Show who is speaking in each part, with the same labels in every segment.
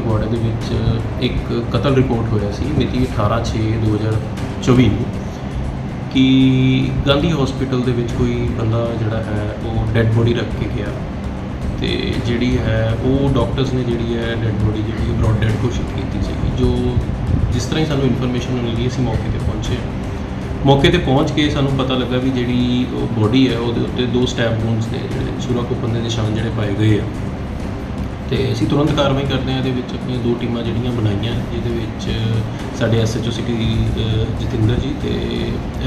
Speaker 1: ਫਗਵਾੜਾ ਦੇ ਵਿੱਚ ਇੱਕ ਕਤਲ ਰਿਪੋਰਟ ਹੋਇਆ ਸੀ ਮਿਤੀ 18/6/2024 ਨੂੰ। ਕਿ ਗਾਂਧੀ ਹਸਪੀਟਲ ਦੇ ਵਿੱਚ ਕੋਈ ਬੰਦਾ ਜਿਹੜਾ ਹੈ ਉਹ ਡੈੱਡ ਬੋਡੀ ਰੱਖ ਕੇ ਗਿਆ? ਤੇ ਜਿਹੜੀ ਹੈ ਉਹ ਡਾਕਟਰਸ ਨੇ ਜਿਹੜੀ ਹੈ ਡੈੱਡ ਬੋਡੀ ਜਿਹੜੀ ਬ੍ਰੌਡ ਡੈਡ ਘੋਸ਼ਿਤ ਕੀਤੀ ਸੀ, ਜੋ ਜਿਸ ਤਰ੍ਹਾਂ ਹੀ ਸਾਨੂੰ ਇਨਫੋਰਮੇਸ਼ਨ ਮਿਲੀ ਅਸੀਂ ਮੌਕੇ ਤੇ ਪਹੁੰਚੇ। ਮੌਕੇ ਤੇ ਪਹੁੰਚ ਕੇ ਸਾਨੂੰ ਪਤਾ ਲੱਗਾ ਵੀ ਜਿਹੜੀ ਉਹ ਬੋਡੀ ਹੈ ਉਹਦੇ ਉੱਤੇ ਦੋ ਸਟੈਪ ਵੂਨਸ ਨੇ ਜਿਹੜੇ ਛੁਰਾ ਕੁੱਪਣ ਦੇ ਨਿਸ਼ਾਨ ਜਿਹੜੇ ਪਾਏ ਗਏ ਆ। ਤੇ ਅਸੀਂ ਤੁਰੰਤ ਕਾਰਵਾਈ ਕਰਦੇ ਹਾਂ, ਇਹਦੇ ਵਿੱਚ ਆਪਣੀਆਂ ਦੋ ਟੀਮਾਂ ਜਿਹੜੀਆਂ ਬਣਾਈਆਂ ਜਿਹਦੇ ਵਿੱਚ ਸਾਡੇ ਐਸਐਚਓ ਸਿਟੀ ਜਤਿੰਦਰ ਜੀ ਤੇ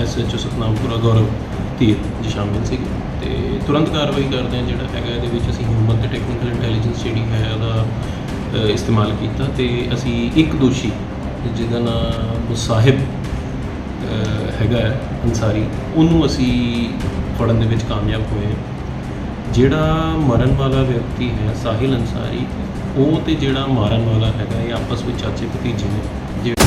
Speaker 1: ਐਸਐਚਓ ਸਤਨਾਮਪੁਰਾ ਗੌਰਵ ਧੀਰ ਜੀ ਸ਼ਾਮਿਲ ਸੀ ਤੇ ਤੁਰੰਤ ਕਾਰਵਾਈ ਕਰਦੇ ਹਾਂ, ਜਿਹੜਾ ਹੈਗਾ ਇਹਦੇ ਵਿੱਚ ਅਸੀਂ ਹਿਊਮਨ ਤੇ ਟੈਕਨੀਕਲ ਇੰਟੈਲੀਜੈਂਸ ਜਿਹੜੀ ਹੈ ਉਹਦਾ ਇਸਤੇਮਾਲ ਕੀਤਾ ਤੇ ਅਸੀਂ ਇੱਕ ਦੋਸ਼ੀ, ਜਿਹਦਾ ਨਾਮ ਮੁਸਾਹਿਬ ਹੈਗਾ ਹੈ, ਅਨਸਾਰੀ, ਉਹਨੂੰ ਅਸੀਂ ਫੜਨ ਦੇ ਵਿੱਚ ਕਾਮਯਾਬ ਹੋਏ ਹਾਂ। ਜਿਹੜਾ ਮਰਨ ਵਾਲਾ ਵਿਅਕਤੀ ਹੈ, ਸਾਹਿਲ ਅੰਸਾਰੀ ਉਹ ਤੇ ਜਿਹੜਾ ਮਾਰਨ ਵਾਲਾ ਹੈਗਾ ਇਹ ਆਪਸ ਵਿੱਚ ਚਾਚੇ ਭਤੀਜੇ ਨੇ। ਜਿਹੜੇ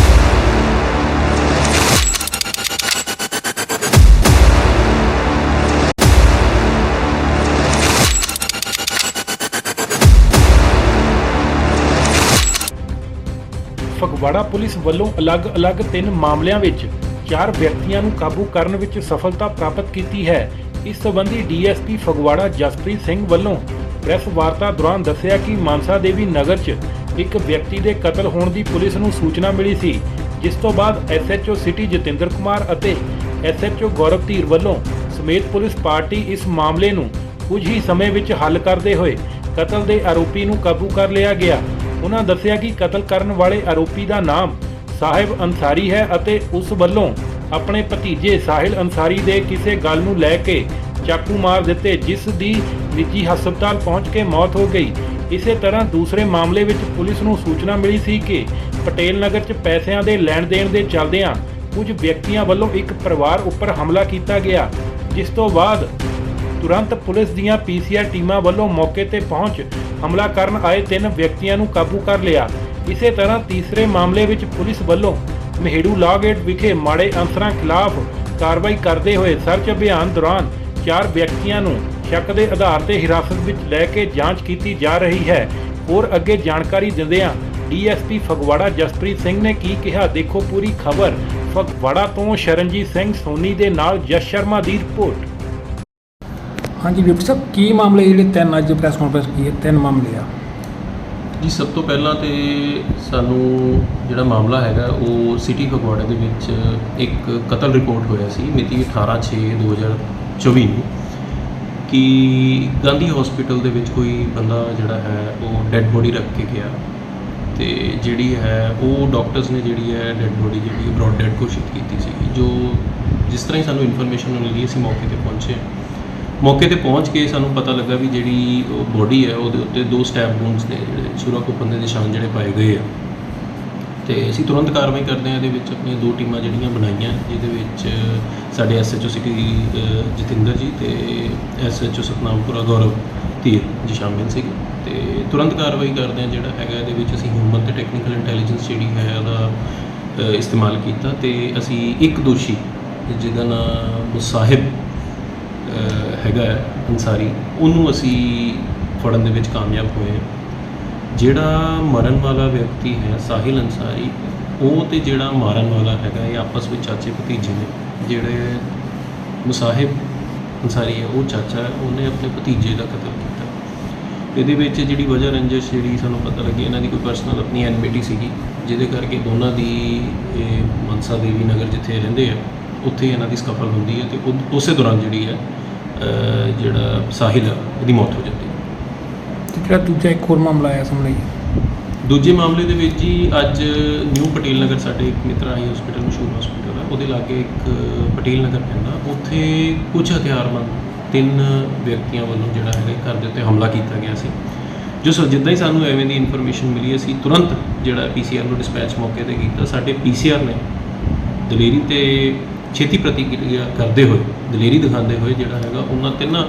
Speaker 2: ਫਗਵਾੜਾ ਪੁਲਿਸ ਵੱਲੋਂ ਅਲੱਗ-ਅਲੱਗ ਤਿੰਨ ਮਾਮਲਿਆਂ ਵਿੱਚ ਚਾਰ ਵਿਅਕਤੀਆਂ ਨੂੰ ਕਾਬੂ ਕਰਨ ਵਿੱਚ ਸਫਲਤਾ ਪ੍ਰਾਪਤ ਕੀਤੀ ਹੈ। ਇਸ ਸੰਬੰਧੀ ਡੀਐਸਪੀ ਫਗਵਾੜਾ ਜਸਪ੍ਰੀਤ ਸਿੰਘ ਵੱਲੋਂ ਪ੍ਰੈਸ ਵਾਰਤਾ ਦੌਰਾਨ ਦੱਸਿਆ ਕਿ ਮਾਨਸਾ ਦੇਵੀ ਨਗਰ 'ਚ ਇੱਕ ਵਿਅਕਤੀ ਦੇ ਕਤਲ ਹੋਣ ਦੀ ਪੁਲਿਸ ਨੂੰ ਸੂਚਨਾ ਮਿਲੀ ਸੀ, ਜਿਸ ਤੋਂ ਬਾਅਦ ਐਸਐਚਓ ਸਿਟੀ ਜਤਿੰਦਰ ਕੁਮਾਰ ਅਤੇ ਐਸਐਚਓ ਗੌਰਵ ਧੀਰ ਵੱਲੋਂ ਸਮੇਤ ਪੁਲਿਸ ਪਾਰਟੀ ਇਸ ਮਾਮਲੇ ਨੂੰ ਕੁਝ ਹੀ ਸਮੇਂ ਵਿੱਚ ਹੱਲ ਕਰਦੇ ਹੋਏ ਕਤਲ ਦੇ ਆਰੋਪੀ ਨੂੰ ਕਾਬੂ ਕਰ ਲਿਆ ਗਿਆ। ਉਹਨਾਂ ਦੱਸਿਆ ਕਿ ਕਤਲ ਕਰਨ ਵਾਲੇ ਆਰੋਪੀ ਦਾ ਨਾਮ ਸਾਹਿਬ ਅਨਸਾਰੀ ਹੈ ਅਤੇ ਉਸ ਵੱਲੋਂ ਆਪਣੇ ਭਤੀਜੇ ਸਾਹਿਲ ਅਨਸਾਰੀ ਦੇ ਕਿਸੇ ਗੱਲ ਨੂੰ ਲੈ ਕੇ ਚਾਕੂ ਮਾਰ ਦਿੱਤੇ, ਜਿਸ ਦੀ ਨਿੱਜੀ ਹਸਪਤਾਲ ਪਹੁੰਚ ਕੇ ਮੌਤ ਹੋ ਗਈ। ਇਸੇ ਤਰ੍ਹਾਂ ਦੂਸਰੇ ਮਾਮਲੇ ਵਿੱਚ ਪੁਲਿਸ ਨੂੰ ਸੂਚਨਾ ਮਿਲੀ ਸੀ ਕਿ ਪਟੇਲ ਨਗਰ 'ਚ ਪੈਸਿਆਂ ਦੇ ਲੈਣ ਦੇਣ ਦੇ ਚੱਲਦਿਆਂ ਕੁਝ ਵਿਅਕਤੀਆਂ ਵੱਲੋਂ ਇੱਕ ਪਰਿਵਾਰ ਉੱਪਰ ਹਮਲਾ ਕੀਤਾ ਗਿਆ, ਜਿਸ ਤੋਂ ਬਾਅਦ ਤੁਰੰਤ ਪੁਲਿਸ ਦੀਆਂ ਪੀਸੀਆਰ ਟੀਮਾਂ ਵੱਲੋਂ ਮੌਕੇ ਤੇ ਪਹੁੰਚ ਹਮਲਾ ਕਰਨ ਆਏ ਤਿੰਨ ਵਿਅਕਤੀਆਂ ਨੂੰ ਕਾਬੂ ਕਰ ਲਿਆ। ਇਸੇ ਤਰ੍ਹਾਂ ਤੀਸਰੇ ਮਾਮਲੇ ਵਿੱਚ ਪੁਲਿਸ ਵੱਲੋਂ ਮਹੇੜੂ ਲਾਗੇਟ ਵਿਖੇ ਮਾੜੇ ਅੰਸਰਾਂ ਖਿਲਾਫ ਕਾਰਵਾਈ ਕਰਦੇ ਹੋਏ ਸਰਚ ਅਭਿਆਨ ਦੌਰਾਨ ਚਾਰ ਵਿਅਕਤੀਆਂ ਨੂੰ ਸ਼ੱਕ ਦੇ ਆਧਾਰ ਤੇ ਹਿਰਾਸਤ ਵਿੱਚ ਲੈ ਕੇ ਜਾਂਚ ਕੀਤੀ ਜਾ ਰਹੀ ਹੈ। ਹੋਰ ਅੱਗੇ ਜਾਣਕਾਰੀ ਦਿੰਦਿਆਂ ਡੀਐਸਪੀ ਫਗਵਾੜਾ ਜਸਪ੍ਰੀਤ ਸਿੰਘ ਨੇ ਕੀ ਕਿਹਾ, ਦੇਖੋ ਪੂਰੀ ਖਬਰ ਫਗਵਾੜਾ ਤੋਂ ਸ਼ਰਨਜੀਤ ਸਿੰਘ ਸੋਨੀ ਦੇ ਨਾਲ ਜਸ ਸ਼ਰਮਾ ਦੀ ਰਿਪੋਰਟ।
Speaker 3: ਹਾਂਜੀ, ਡਾਕਟਰ ਸਾਹਿਬ, ਕੀ ਮਾਮਲੇ ਜਿਹੜੇ ਤਿੰਨ ਅੱਜ ਪ੍ਰੈਸ ਕਾਨਫਰੰਸ ਕੀ ਹੈ ਤਿੰਨ ਮਾਮਲੇ ਆ।
Speaker 1: ਜੀ, ਸਭ ਤੋਂ ਪਹਿਲਾਂ ਤੇ ਸਾਨੂੰ ਜਿਹੜਾ ਮਾਮਲਾ ਹੈਗਾ, ਉਹ ਸਿਟੀ ਫਗਵਾੜਾ ਦੇ ਵਿੱਚ ਇੱਕ ਕਤਲ ਰਿਪੋਰਟ ਹੋਇਆ ਸੀ, ਮਿਤੀ 18/6/2024 ਨੂੰ, ਕਿ ਗਾਂਧੀ ਹਸਪੀਟਲ ਦੇ ਵਿੱਚ ਕੋਈ ਬੰਦਾ ਜਿਹੜਾ ਹੈ, ਉਹ ਡੈੱਡ ਬੋਡੀ ਰੱਖ ਕੇ ਗਿਆ ਤੇ ਜਿਹੜੀ ਹੈ, ਉਹ ਡਾਕਟਰਸ ਨੇ ਜਿਹੜੀ ਹੈ ਡੈੱਡ ਬੋਡੀ ਜਿਹੜੀ ਬ੍ਰੌਡ ਡੈਡ ਘੋਸ਼ਿਤ ਕੀਤੀ ਸੀ ਜੋ ਜਿਸ ਤਰ੍ਹਾਂ ਹੀ ਸਾਨੂੰ ਇਨਫੋਰਮੇਸ਼ਨ ਮਿਲੀ, ਅਸੀਂ ਮੌਕੇ ਤੇ ਪਹੁੰਚੇ। ਮੌਕੇ ਤੇ ਪਹੁੰਚ ਕੇ ਸਾਨੂੰ ਪਤਾ ਲੱਗਾ ਵੀ ਜਿਹੜੀ ਉਹ ਬੋਡੀ ਹੈ ਉਹਦੇ ਉੱਤੇ ਦੋ ਸਟੈਪ ਵੂਨਸ ਨੇ ਜਿਹੜੇ ਛੁਰਾ ਕੁੱਪਣ ਦੇ ਨਿਸ਼ਾਨ ਜਿਹੜੇ ਪਾਏ ਗਏ ਆ। ਤੇ ਅਸੀਂ ਤੁਰੰਤ ਕਾਰਵਾਈ ਕਰਦੇ ਹਾਂ, ਇਹਦੇ ਵਿੱਚ ਆਪਣੀਆਂ ਦੋ ਟੀਮਾਂ ਜਿਹੜੀਆਂ ਬਣਾਈਆਂ, ਜਿਹਦੇ ਵਿੱਚ ਸਾਡੇ ਐਸਐਚਓ ਸਿਟੀ ਜਤਿੰਦਰ ਜੀ ਤੇ ਐਸਐਚਓ ਸਤਨਾਮਪੁਰਾ ਗੌਰਵ ਧੀਰ ਜੀ ਸ਼ਾਮਿਲ ਸੀਗੇ। ਤੇ ਤੁਰੰਤ ਕਾਰਵਾਈ ਕਰਦੇ ਹਾਂ ਜਿਹੜਾ ਹੈਗਾ ਇਹਦੇ ਵਿੱਚ ਅਸੀਂ ਹਿਊਮਨ ਤੇ ਟੈਕਨੀਕਲ ਇੰਟੈਲੀਜੈਂਸ ਜਿਹੜੀ ਹੈ ਉਹਦਾ ਇਸਤੇਮਾਲ ਕੀਤਾ ਤੇ ਅਸੀਂ ਇੱਕ ਦੋਸ਼ੀ, ਜਿਹਦਾ ਨਾਮ ਮੁਸਾਹਿਬ ਹੈਗਾ ਹੈ ਅਨਸਾਰੀ ਉਹਨੂੰ ਅਸੀਂ ਫੜਨ ਦੇ ਵਿੱਚ ਕਾਮਯਾਬ ਹੋਏ ਹਾਂ। ਜਿਹੜਾ ਮਰਨ ਵਾਲਾ ਵਿਅਕਤੀ ਹੈ ਸਾਹਿਲ ਅੰਸਾਰੀ, ਉਹ ਤੇ ਜਿਹੜਾ ਮਾਰਨ ਵਾਲਾ ਹੈਗਾ ਇਹ ਆਪਸ ਵਿੱਚ ਚਾਚੇ ਭਤੀਜੇ ਨੇ। ਜਿਹੜੇ ਮੁਸਾਹਿਬ ਅੰਸਾਰੀ ਹੈ, ਉਹ ਚਾਚਾ ਹੈ, ਉਹਨੇ ਆਪਣੇ ਭਤੀਜੇ ਦਾ ਕਤਲ ਕੀਤਾ। ਇਹਦੇ ਵਿੱਚ ਜਿਹੜੀ ਵਜ੍ਹਾ ਰੰਜਿਸ਼ ਜਿਹੜੀ ਸਾਨੂੰ ਪਤਾ ਲੱਗੀ, ਇਹਨਾਂ ਦੀ ਕੋਈ ਪਰਸਨਲ ਆਪਣੀ ਐਨਮਿਟੀ ਸੀਗੀ, ਜਿਹਦੇ ਕਰਕੇ ਦੋਨਾਂ ਦੀ ਇਹ ਮਨਸਾ ਦੇਵੀ ਨਗਰ ਜਿੱਥੇ ਰਹਿੰਦੇ ਆ, ਉੱਥੇ ਇਹਨਾਂ ਦੀ ਸਕਫਲ ਹੁੰਦੀ ਹੈ ਤੇ ਉਦ- ਉਸੇ ਦੌਰਾਨ ਜਿਹੜੀ ਹੈ ਜਿਹੜਾ ਸਾਹਿਲ ਆ ਉਹਦੀ ਮੌਤ ਹੋ ਜਾਂਦੀ।
Speaker 3: ਤੇ ਜਿਹੜਾ ਦੂਜਾ ਇੱਕ ਹੋਰ ਮਾਮਲਾ ਆਇਆ ਸਾਹਮਣੇ।
Speaker 1: ਦੂਜੇ ਮਾਮਲੇ ਦੇ ਵਿੱਚ ਜੀ ਅੱਜ ਨਿਊ ਪਟੇਲ ਨਗਰ ਸਾਡੇ ਇੱਕ ਮਿੱਤਰ ਆਈ ਹਸਪੀਟਲ ਮਸ਼ਹੂਰ ਹਸਪੀਟਲ ਹੈ ਉਹਦੇ ਲਾਗੇ ਇੱਕ ਪਟੇਲ ਨਗਰ ਪੈਂਦਾ। ਉੱਥੇ ਕੁਝ ਹਥਿਆਰਬੰਦ ਤਿੰਨ ਵਿਅਕਤੀਆਂ ਵੱਲੋਂ ਜਿਹੜਾ ਹੈਗਾ ਘਰ ਦੇ ਉੱਤੇ ਹਮਲਾ ਕੀਤਾ ਗਿਆ ਸੀ। ਜੋ ਸੋ ਜਿੱਦਾਂ ਹੀ ਸਾਨੂੰ ਐਵੇਂ ਦੀ ਇਨਫੋਰਮੇਸ਼ਨ ਮਿਲੀ ਅਸੀਂ ਤੁਰੰਤ ਜਿਹੜਾ ਪੀਸੀਆਰ ਨੂੰ ਡਿਸਪੈਚ ਮੌਕੇ ਤੇ ਕੀਤਾ। ਸਾਡੇ ਪੀਸੀਆਰ ਨੇ ਦਲੇਰੀ ਤੇ ਛੇਤੀ ਪ੍ਰਤੀਕਿਰਿਆ ਕਰਦੇ ਹੋਏ ਦਲੇਰੀ ਦਿਖਾਉਂਦੇ ਹੋਏ ਜਿਹੜਾ ਹੈਗਾ ਉਹਨਾਂ ਤਿੰਨਾਂ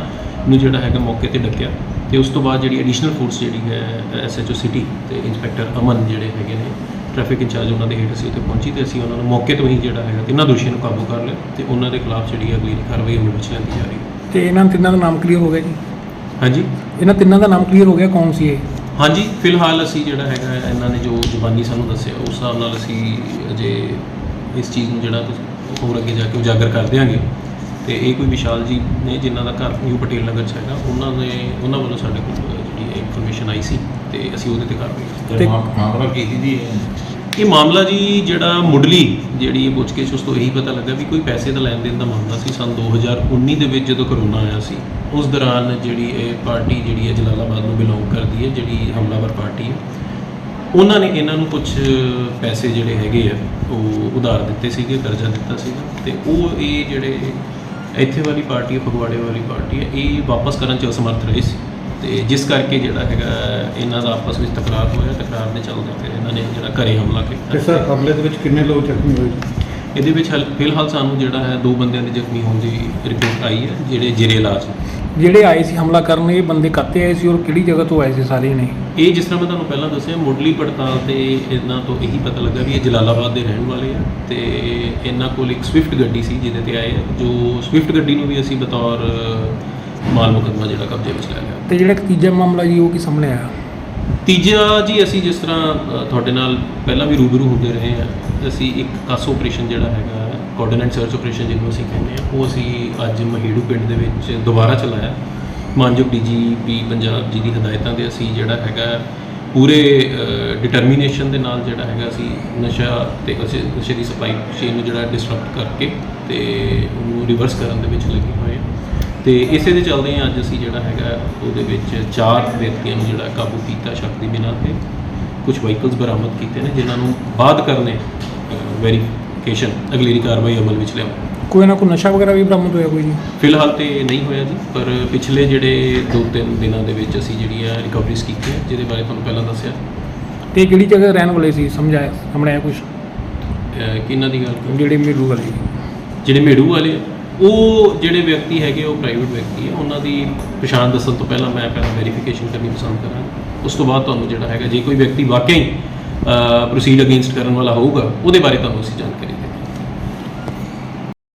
Speaker 1: ਨੂੰ ਜਿਹੜਾ ਹੈਗਾ ਮੌਕੇ ਤੇ ਡੱਕਿਆ। ਤੇ ਉਸ ਤੋਂ ਬਾਅਦ ਜਿਹੜੀ ਐਡੀਸ਼ਨਲ ਫੋਰਸ ਜਿਹੜੀ ਹੈ ਐਸਐਚਓ ਸਿਟੀ ਤੇ ਇੰਸਪੈਕਟਰ ਅਮਨ ਜਿਹੜੇ ਹੈਗੇ ਨੇ ਟ੍ਰੈਫਿਕ ਇੰਚਾਰਜ ਉਹਨਾਂ ਦੇ ਹੇਠ ਅਸੀਂ ਉੱਥੇ ਪਹੁੰਚੀ ਤੇ ਅਸੀਂ ਉਹਨਾਂ ਨੂੰ ਮੌਕੇ ਤੋਂ ਹੀ ਜਿਹੜਾ ਹੈਗਾ ਤਿੰਨਾਂ ਦੋਸ਼ੀਆਂ ਨੂੰ ਕਾਬੂ ਕਰ ਲਿਆ ਤੇ ਉਹਨਾਂ ਦੇ ਖਿਲਾਫ ਜਿਹੜੀ ਅਗਲੀ ਕਾਰਵਾਈ ਵਿੱਚ ਲਿਆਂਦੀ ਜਾ ਰਹੀ ਹੈ।
Speaker 3: ਤੇ ਇਹਨਾਂ ਤਿੰਨਾਂ ਦਾ ਨਾਮ ਕਲੀਅਰ ਹੋ ਗਿਆ ਜੀ?
Speaker 1: ਹਾਂਜੀ?
Speaker 3: ਇਹਨਾਂ ਤਿੰਨਾਂ ਦਾ ਨਾਮ ਕਲੀਅਰ ਹੋ ਗਿਆ ਕੌਣ ਸੀ ਇਹ?
Speaker 1: ਹਾਂਜੀ ਫਿਲਹਾਲ ਅਸੀਂ ਜਿਹੜਾ ਹੈਗਾ ਇਹਨਾਂ ਨੇ ਜੋ ਜ਼ੁਬਾਨੀ ਸਾਨੂੰ ਦੱਸਿਆ ਉਸ ਹਿਸਾਬ ਨਾਲ ਅਸੀਂ ਅਜੇ ਇਸ ਚੀਜ਼ ਨੂੰ ਜਿਹੜਾ ਤੁਸੀਂ ਹੋਰ ਅੱਗੇ ਜਾ ਕੇ ਉਜਾਗਰ ਕਰ ਦਿਆਂਗੇ। ਤੇ ਇਹ ਕੋਈ ਵਿਸ਼ਾਲ ਜੀ ਨੇ ਜਿਨ੍ਹਾਂ ਦਾ ਘਰ ਨਿਊ ਪਟੇਲ ਨਗਰ 'ਚ ਹੈਗਾ ਉਹਨਾਂ ਨੇ ਉਹਨਾਂ ਵੱਲੋਂ ਸਾਡੇ ਕੋਲ ਜਿਹੜੀ ਇਨਫੋਰਮੇਸ਼ਨ ਆਈ ਸੀ ਤੇ ਅਸੀਂ ਉਹਦੇ ਤੇ ਕਾਰਵਾਈ ਕੀਤੀ
Speaker 3: ਤੇ-
Speaker 4: ਮਾਮਲਾ ਕੀ ਸੀ ਜੀ
Speaker 1: ਇਹ? ਮਾਮਲਾ ਜੀ ਜਿਹੜਾ ਮੁੱਢਲੀ ਜਿਹੜੀ ਇਹ ਪੁੱਛਗਿੱਛ ਉਸ ਤੋਂ ਇਹੀ ਪਤਾ ਲੱਗਾ ਵੀ ਕੋਈ ਪੈਸੇ ਦਾ ਲੈਣ ਦੇਣ ਦਾ ਮਾਮਲਾ ਸੀ। ਸੰਨ 2019 ਦੇ ਵਿੱਚ ਜਦੋਂ ਕਰੋਨਾ ਆਇਆ ਸੀ ਉਸ ਦੌਰਾਨ ਜਿਹੜੀ ਇਹ ਪਾਰਟੀ ਜਿਹੜੀ ਹੈ ਜਲਾਲਾਬਾਦ ਨੂੰ ਬਿਲੋਂਗ ਕਰਦੀ ਹੈ ਜਿਹੜੀ ਹਮਲਾਵਰ ਪਾਰਟੀ ਹੈ ਉਹਨਾਂ ਨੇ ਇਹਨਾਂ ਨੂੰ ਕੁਝ ਪੈਸੇ ਜਿਹੜੇ ਹੈਗੇ ਆ ਉਹ ਉਧਾਰ ਦਿੱਤੇ ਸੀਗੇ ਕਰਜ਼ਾ ਦਿੱਤਾ ਸੀਗਾ ਤੇ ਉਹ ਇਹ ਜਿਹੜੇ ਇੱਥੇ ਵਾਲੀ ਪਾਰਟੀ ਹੈ ਫਗਵਾੜੇ ਵਾਲੀ ਪਾਰਟੀ ਹੈ ਇਹ ਵਾਪਸ ਕਰਨ ਚ ਅਸਮਰਥ ਰਹੇ ਸੀ। ਤੇ ਜਿਸ ਕਰਕੇ ਜਿਹੜਾ ਹੈਗਾ ਇਹਨਾਂ ਦਾ ਆਪਸ ਵਿੱਚ ਤਕਰਾਰ ਹੋਇਆ ਤਕਰਾਰ ਦੇ ਚੱਲਦੇ ਫਿਰ ਇਹਨਾਂ ਨੇ ਜਿਹੜਾ ਘਰੇ ਹਮਲਾ
Speaker 4: ਤੇ
Speaker 1: ਕੀਤਾ
Speaker 4: ਸਰ ਹਮਲੇ ਦੇ ਵਿੱਚ ਕਿੰਨੇ ਲੋਕ ਜ਼ਖਮੀ ਹੋਏ?
Speaker 1: ਇਹਦੇ ਵਿੱਚ ਹਾਲ- ਫਿਲਹਾਲ ਸਾਨੂੰ ਜਿਹੜਾ ਹੈ ਦੋ ਬੰਦਿਆਂ ਦੇ ਜ਼ਖਮੀ ਹੋਣ ਦੀ ਰਿਪੋਰਟ ਆਈ ਹੈ ਜਿਹੜੇ ਜੇਰੇ ਇਲਾਜ
Speaker 3: ਜਿਹੜੇ ਆਏ ਸੀ ਹਮਲਾ ਕਰਨ ਇਹ ਬੰਦੇ ਕੱਤੇ ਆਏ ਸੀ ਔਰ ਕਿਹੜੀ ਜਗ੍ਹਾ ਤੋਂ ਆਏ ਸੀ ਸਾਰੇ ਨੇ?
Speaker 1: ਇਹ ਜਿਸ ਤਰ੍ਹਾਂ ਮੈਂ ਤੁਹਾਨੂੰ ਪਹਿਲਾਂ ਦੱਸਿਆ ਮੁੱਢਲੀ ਪੜਤਾਲ ਤੇ ਇਹਨਾਂ ਤੋਂ ਇਹੀ ਪਤਾ ਲੱਗਾ ਵੀ ਇਹ ਜਲਾਲਾਬਾਦ ਦੇ ਰਹਿਣ ਵਾਲੇ ਆ ਤੇ ਇਹਨਾਂ ਕੋਲ ਇੱਕ ਸਵਿਫਟ ਗੱਡੀ ਸੀ ਜਿਹਦੇ ਤੇ ਆਏ ਆ ਜੋ ਸਵਿਫਟ ਗੱਡੀ ਨੂੰ ਵੀ ਅਸੀਂ ਬਤੌਰ ਮਾਲ ਮੁਕੱਦਮਾ ਜਿਹੜਾ ਕਬਜ਼ੇ ਵਿੱਚ ਲੈ ਲਿਆ।
Speaker 3: ਤੇ ਜਿਹੜਾ ਤੀਜਾ ਮਾਮਲਾ ਜੀ ਉਹ ਕੀ ਸਾਹਮਣੇ ਆਇਆ?
Speaker 1: ਤੀਜਾ ਜੀ ਅਸੀਂ ਜਿਸ ਤਰ੍ਹਾਂ ਤੁਹਾਡੇ ਨਾਲ ਪਹਿਲਾਂ ਵੀ ਰੂਬਰੂ ਹੁੰਦੇ ਰਹੇ ਆ ਅਸੀਂ ਇੱਕ ਕਾਸ ਆਪਰੇਸ਼ਨ ਜਿਹੜਾ ਹੈਗਾ ਕੋਆਰਡੀਨੇਟ ਸਰਚ ਆਪਰੇਸ਼ਨ ਜਿਹਨੂੰ ਅਸੀਂ ਕਹਿੰਦੇ ਆ ਉਹ ਅਸੀਂ ਅੱਜ ਮਹੀੜੂ ਪਿੰਡ ਦੇ ਵਿੱਚ ਦੁਬਾਰਾ ਚਲਾਇਆ। ਮਾਨਯੋਗ ਡੀਜੀਪੀ ਪੰਜਾਬ ਜੀ ਦੀ ਹਦਾਇਤਾਂ 'ਤੇ ਅਸੀਂ ਜਿਹੜਾ ਹੈਗਾ, ਪੂਰੇ ਡਿਟਰਮੀਨੇਸ਼ਨ ਦੇ ਨਾਲ ਜਿਹੜਾ ਹੈਗਾ ਅਸੀਂ ਨਸ਼ਾ ਤੇ ਨਸ਼ੇ ਦੀ ਸਪਲਾਈ ਚੇਨ ਨੂੰ ਜਿਹੜਾ ਡਿਸਟਰਪਟ ਕਰਕੇ ਤੇ ਉਹਨੂੰ ਰਿਵਰਸ ਕਰਨ ਦੇ ਵਿੱਚ ਲੱਗੇ ਹੋਏ ਹਾਂ। ਤੇ ਇਸੇ ਦੇ ਚੱਲਦੇ ਹਾਂ ਅੱਜ ਅਸੀਂ ਜਿਹੜਾ ਹੈਗਾ, ਉਹਦੇ ਵਿੱਚ ਚਾਰ ਵਿਅਕਤੀਆਂ ਨੂੰ ਜਿਹੜਾ ਕਾਬੂ ਕੀਤਾ ਸ਼ੱਕ ਦੀ ਬਿਨਾਂ ਤੇ। ਕੁਝ ਵਹੀਕਲਸ ਬਰਾਮਦ ਕੀਤੇ ਨੇ, ਜਿਨ੍ਹਾਂ ਨੂੰ ਬਾਅਦ ਕਰਨੇ ਵੈਰੀਫਿਕੇਸ਼ਨ ਅਗਲੇਰੀ ਕਾਰਵਾਈ ਅਮਲ ਵਿੱਚ ਲਿਆਵਾਂ
Speaker 3: ਕੋਈ ਨਾ ਕੋਈ ਨਸ਼ਾ ਵਗੈਰਾ ਵੀ ਬਰਾਮਦ ਹੋਇਆ ਕੋਈ ਜੀ?
Speaker 1: ਫਿਲਹਾਲ ਤੇ ਨਹੀਂ ਹੋਇਆ ਜੀ ਪਰ ਪਿਛਲੇ ਜਿਹੜੇ 2-3 ਦਿਨਾਂ ਦੇ ਵਿੱਚ ਅਸੀਂ ਜਿਹੜੀਆਂ ਰਿਕਵਰੀਜ਼ ਕੀਤੀਆਂ ਜਿਹਦੇ ਬਾਰੇ ਤੁਹਾਨੂੰ ਪਹਿਲਾਂ ਦੱਸਿਆ।
Speaker 3: ਤੇ ਕਿਹੜੀ ਜਗ੍ਹਾ ਰਹਿਣ ਵਾਲੇ ਸੀ ਸਮਝਾਇਆ ਸਾਹਮਣੇ ਆਇਆ ਕੁਝ
Speaker 1: ਅਹ ਕਿਹਨਾਂ ਦੀ ਗੱਲ
Speaker 3: ਜਿਹੜੇ ਮੇਰੂ ਵਾਲੇ।
Speaker 1: ਜਿਹੜੇ ਮੇੜੂ ਵਾਲੇ ਆ, ਉਹ ਜਿਹੜੇ ਵਿਅਕਤੀ ਹੈਗੇ ਉਹ ਪ੍ਰਾਈਵੇਟ ਵਿਅਕਤੀ ਹੈ ਉਹਨਾਂ ਦੀ ਪਛਾਣ ਦੱਸਣ ਤੋਂ ਪਹਿਲਾਂ ਮੈਂ ਪਹਿਲਾਂ ਵੈਰੀਫਿਕੇਸ਼ਨ ਕਰਨੀ ਪਸੰਦ ਕਰਾਂਗਾ। ਉਸ ਤੋਂ ਬਾਅਦ ਤੁਹਾਨੂੰ ਜਿਹੜਾ ਹੈਗਾ ਜੇ ਕੋਈ ਵਿਅਕਤੀ ਵਾਕਈ ਪ੍ਰੋਸੀਡ ਅਗੇਂਸਟ ਕਰਨ ਵਾਲਾ ਹੋਊਗਾ ਉਹਦੇ ਬਾਰੇ ਤੁਹਾਨੂੰ ਅਸੀਂ ਜਾਣਕਾਰੀ ਦੇ